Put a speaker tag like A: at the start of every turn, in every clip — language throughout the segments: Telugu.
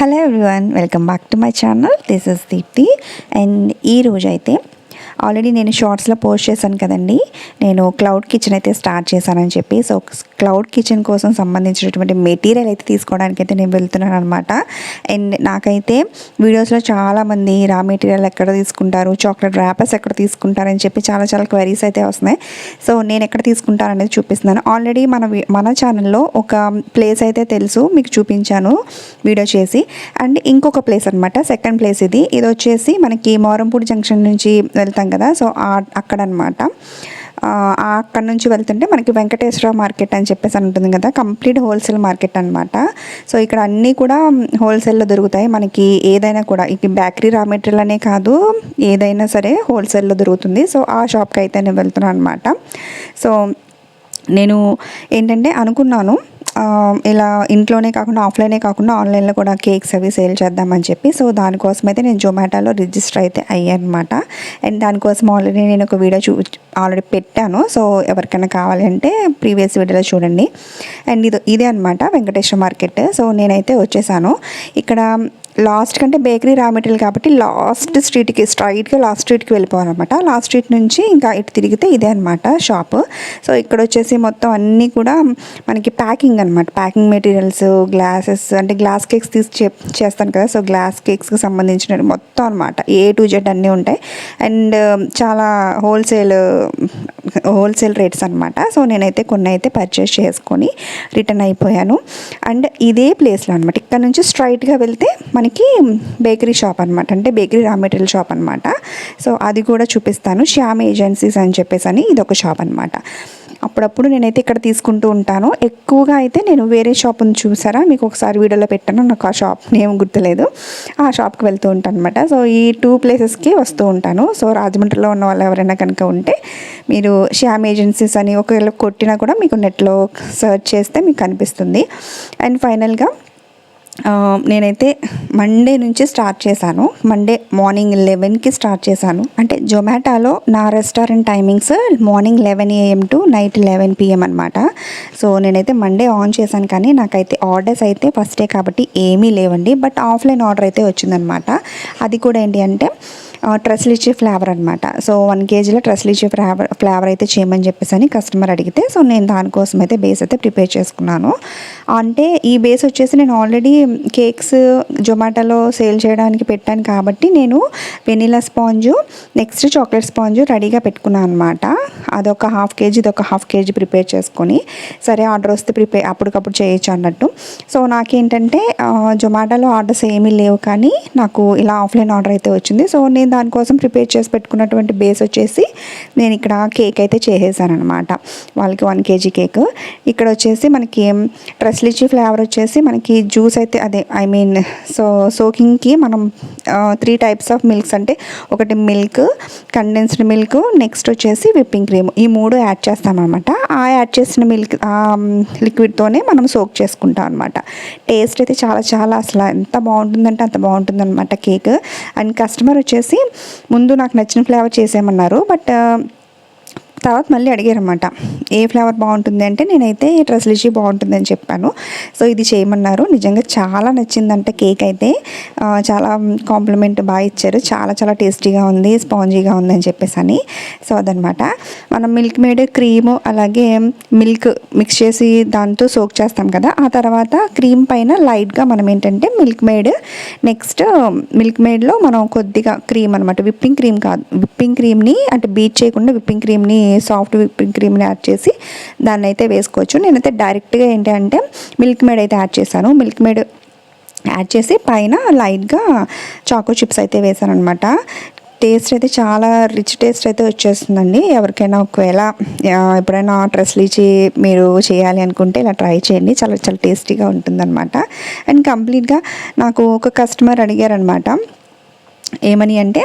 A: Hello everyone welcome back to my channel this is Deepti and ఈ రోజు అయితే ఆల్రెడీ నేను షార్ట్స్లో పోస్ట్ చేశాను కదండి. నేను క్లౌడ్ కిచెన్ అయితే స్టార్ట్ చేశానని చెప్పి సో క్లౌడ్ కిచెన్ కోసం సంబంధించినటువంటి మెటీరియల్ అయితే తీసుకోవడానికి అయితే నేను వెళ్తున్నాను అనమాట అండ్ నాకైతే వీడియోస్లో చాలామంది రా మెటీరియల్ ఎక్కడ తీసుకుంటారు చాక్లెట్ ర్యాపర్స్ ఎక్కడ తీసుకుంటారని చెప్పి చాలా చాలా క్వరీస్ అయితే వస్తున్నాయి. సో నేను ఎక్కడ తీసుకుంటాను అనేది చూపిస్తున్నాను. ఆల్రెడీ మన వి- మన ఛానల్లో ఒక ప్లేస్ అయితే తెలుసు మీకు చూపించాను వీడియో చేసి. అండ్ ఇంకొక ప్లేస్ అనమాట సెకండ్ ప్లేస్ ఇది. ఇది వచ్చేసి మనకి మోరంపూడి జంక్షన్ నుంచి వెళ్తాం కదా సో అక్కడ అనమాట అక్కడ నుంచి వెళ్తుంటే మనకి వెంకటేశ్వర మార్కెట్ అని చెప్పేసి అని ఉంటుంది కదా కంప్లీట్ హోల్సేల్ మార్కెట్ అనమాట సో ఇక్కడ అన్నీ కూడా హోల్సేల్లో దొరుకుతాయి. మనకి ఏదైనా కూడా ఇక బేకరీ రా మెటీరియల్ అనే కాదు ఏదైనా సరే హోల్సేల్లో దొరుకుతుంది. సో ఆ షాప్కి అయితే నేను వెళ్తున్నాను అనమాట సో నేను ఏంటంటే అనుకున్నాను ఇలా ఇంట్లోనే కాకుండా ఆఫ్లైనే కాకుండా ఆన్లైన్లో కూడా కేక్స్ అవి సేల్ చేద్దామని చెప్పి సో దానికోసం అయితే నేను జొమాటోలో రిజిస్టర్ అయితే అయ్యానమాట. అండ్ దానికోసం ఆల్రెడీ నేను ఒక వీడియో చూ ఆల్రెడీ పెట్టాను. సో ఎవరికైనా కావాలంటే ప్రీవియస్ వీడియోలో చూడండి. అండ్ ఇది ఇదే అనమాట వెంకటేశ్వర మార్కెట్. సో నేనైతే వచ్చేసాను. ఇక్కడ లాస్ట్ కంటే బేకరీ రా మెటీరియల్ కాబట్టి లాస్ట్ స్ట్రీట్కి స్ట్రైట్గా లాస్ట్ స్ట్రీట్కి వెళ్ళిపోవాలన్నమాట. లాస్ట్ స్ట్రీట్ నుంచి ఇంకా ఇటు తిరిగితే ఇదే అనమాట షాప్. సో ఇక్కడ వచ్చేసి మొత్తం అన్నీ కూడా మనకి ప్యాకింగ్ అనమాట ప్యాకింగ్ మెటీరియల్స్ గ్లాసెస్ అంటే గ్లాస్ కేక్స్ తీసి చేస్తాను కదా. సో గ్లాస్ కేక్స్కి సంబంధించిన మొత్తం అనమాట ఏ టు జెడ్ అన్నీ ఉంటాయి. అండ్ చాలా హోల్సేల్ హోల్సేల్ రేట్స్ అనమాట సో నేనైతే కొన్ని అయితే పర్చేస్ చేసుకొని రిటర్న్ అయిపోయాను. అండ్ ఇదే ప్లేస్లో అనమాట ఇక్కడ నుంచి స్ట్రైట్గా వెళ్తే మనకి బేకరీ షాప్ అనమాట అంటే బేకరీ రా మెటీరియల్ షాప్ అనమాట సో అది కూడా చూపిస్తాను. శ్యామ్ ఏజెన్సీస్ అని చెప్పేసి అని ఇది ఒక షాప్ అనమాట అప్పుడప్పుడు నేనైతే ఇక్కడ తీసుకుంటూ ఉంటాను. ఎక్కువగా అయితే నేను వేరే షాప్ ఉంది చూసారా? మీకు ఒకసారి వీడియోలో పెట్టాను. నాకు ఆ షాప్ నేమ్ గుర్తులేదు. ఆ షాప్కి వెళ్తూ ఉంటాను అనమాట సో ఈ టూ ప్లేసెస్కి వస్తూ ఉంటాను. సో రాజమండ్రిలో ఉన్న వాళ్ళు ఎవరైనా కనుక ఉంటే మీరు శ్యామ్ ఏజెన్సీస్ అని ఒకవేళ కొట్టినా కూడా మీకు నెట్లో సెర్చ్ చేస్తే మీకు కనిపిస్తుంది. అండ్ ఫైనల్గా నేనైతే మండే నుంచి స్టార్ట్ చేశాను. మండే మార్నింగ్ లెవెన్కి స్టార్ట్ చేశాను. అంటే జొమాటోలో నా restaurant timings morning eleven AM to night eleven PM అనమాట సో నేనైతే మండే ఆన్ చేశాను కానీ నాకైతే ఆర్డర్స్ అయితే ఫస్ట్ డే కాబట్టి ఏమీ లేవండి. బట్ ఆఫ్లైన్ ఆర్డర్ అయితే వచ్చిందనమాట అది కూడా ఏంటి అంటే ట్రస్లిచీ ఫ్లేవర్ అనమాట సో వన్ కేజీలో ట్రస్లిచీ ఫ్లేవర్ ఫ్లేవర్ అయితే చేయమని చెప్పేసి అని కస్టమర్ అడిగితే సో నేను దానికోసం అయితే బేస్ అయితే ప్రిపేర్ చేసుకున్నాను. అంటే ఈ బేస్ వచ్చేసి నేను ఆల్రెడీ కేక్స్ జొమాటోలో సేల్ చేయడానికి పెట్టాను కాబట్టి నేను vanilla sponge next chocolate sponge రెడీగా పెట్టుకున్నాను అనమాట అదొక హాఫ్ కేజీ ఇదొక హాఫ్ కేజీ ప్రిపేర్ చేసుకొని సరే ఆర్డర్ వస్తే ప్రిపేర్ అప్పటికప్పుడు చేయొచ్చు అన్నట్టు. సో నాకేంటంటే జొమాటోలో ఆర్డర్స్ ఏమీ లేవు కానీ నాకు ఇలా ఆఫ్లైన్ ఆర్డర్ అయితే వచ్చింది. సో నేను దానికోసం ప్రిపేర్ చేసి పెట్టుకున్నటువంటి బేస్ వచ్చేసి నేను ఇక్కడ కేక్ అయితే చేసేసాను అనమాట వాళ్ళకి వన్ కేజీ కేక్. ఇక్కడ వచ్చేసి మనకి ట్రస్లిచి ఫ్లేవర్ వచ్చేసి మనకి జ్యూస్ అయితే అదే ఐ మీన్ సో సోకింగ్కి మనం త్రీ టైప్స్ ఆఫ్ మిల్క్స్ అంటే ఒకటి మిల్క్ కండెన్స్డ్ మిల్క్ నెక్స్ట్ వచ్చేసి విప్పింగ్ క్రీమ్ ఈ మూడు యాడ్ చేస్తామన్నమాట. ఆ యాడ్ చేసిన మిల్క్ ఆ లిక్విడ్తోనే మనం సోక్ చేసుకుంటాం అనమాట టేస్ట్ అయితే చాలా చాలా అసలు ఎంత బాగుంటుందంటే అంత బాగుంటుంది అనమాట కేక్. అండ్ కస్టమర్ వచ్చేసి ముందు నాకు నచ్చిన ఫ్లేవర్ చేసేయమన్నారు. బట్ తర్వాత మళ్ళీ అడిగారనమాట ఏ ఫ్లేవర్ బాగుంటుంది అంటే నేనైతే ట్రస్లిషి బాగుంటుంది అని చెప్పాను. సో ఇది చేయమన్నారు. నిజంగా చాలా నచ్చిందంటే కేక్ అయితే. చాలా కాంప్లిమెంట్ బాగా ఇచ్చారు. చాలా చాలా టేస్టీగా ఉంది స్పాంజీగా ఉంది అని చెప్పేసి అని సో అదనమాట మనం మిల్క్ మేడ్ క్రీమ్ అలాగే మిల్క్ మిక్స్ చేసి దాంతో సోక్ చేస్తాం కదా ఆ తర్వాత క్రీమ్ పైన లైట్గా మనం ఏంటంటే మిల్క్ మేడ్ నెక్స్ట్ మిల్క్ మేడ్లో మనం కొద్దిగా క్రీమ్ అనమాట విప్పింగ్ క్రీమ్ కాదు విప్పింగ్ క్రీమ్ని అంటే బీట్ చేయకుండా విప్పింగ్ క్రీమ్ని సాఫ్ట్ విప్పింగ్ క్రీమ్ని యాడ్ చేసి దాన్ని అయితే వేసుకోవచ్చు. నేనైతే డైరెక్ట్గా ఏంటి అంటే మిల్క్ మేడ్ అయితే యాడ్ చేశాను. మిల్క్ మేడ్ యాడ్ చేసి పైన లైట్గా చాకో చిప్స్ అయితే వేసాను అనమాట టేస్ట్ అయితే చాలా రిచ్ టేస్ట్ అయితే వచ్చేస్తుందండి. ఎవరికైనా ఒకవేళ ఎప్పుడైనా డ్రెస్లు ఇచ్చి మీరు చేయాలి అనుకుంటే ఇలా ట్రై చేయండి. చాలా చాలా టేస్టీగా ఉంటుందన్నమాట. అండ్ కంప్లీట్గా నాకు ఒక కస్టమర్ అడిగారనమాట ఏమని అంటే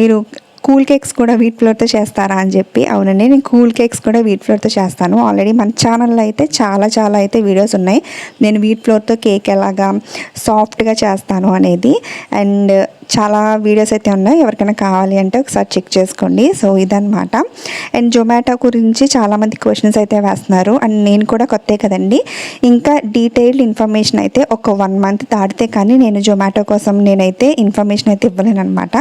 A: మీరు కూల్ కేక్స్ కూడా వీట్ ఫ్లోర్తో చేస్తారా అని చెప్పి. అవునండి నేను కూల్ కేక్స్ కూడా వీట్ ఫ్లోర్తో చేస్తాను. ఆల్రెడీ మన ఛానల్లో అయితే చాలా చాలా అయితే వీడియోస్ ఉన్నాయి. నేను వీట్ ఫ్లోర్తో కేక్ ఎలాగా సాఫ్ట్గా చేస్తాను అనేది. అండ్ చాలా వీడియోస్ అయితే ఉన్నాయి. ఎవరికైనా కావాలి అంటే ఒకసారి చెక్ చేసుకోండి. సో ఇదనమాట అండ్ జొమాటో గురించి చాలామంది క్వశ్చన్స్ అయితే వేస్తున్నారు. అండ్ నేను కూడా కొత్తే కదండి. ఇంకా డీటెయిల్డ్ ఇన్ఫర్మేషన్ అయితే ఒక వన్ మంత్ దాటితే కానీ నేను జొమాటో కోసం నేనైతే ఇన్ఫర్మేషన్ అయితే ఇవ్వలేను అనమాట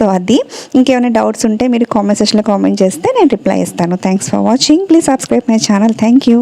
A: సో అది. ఇంకేమైనా డౌట్స్ ఉంటే మీరు కామెంట్ సెక్షన్లో కామెంట్ చేస్తే నేను రిప్లై ఇస్తాను. Thanks for watching please subscribe my channel thank you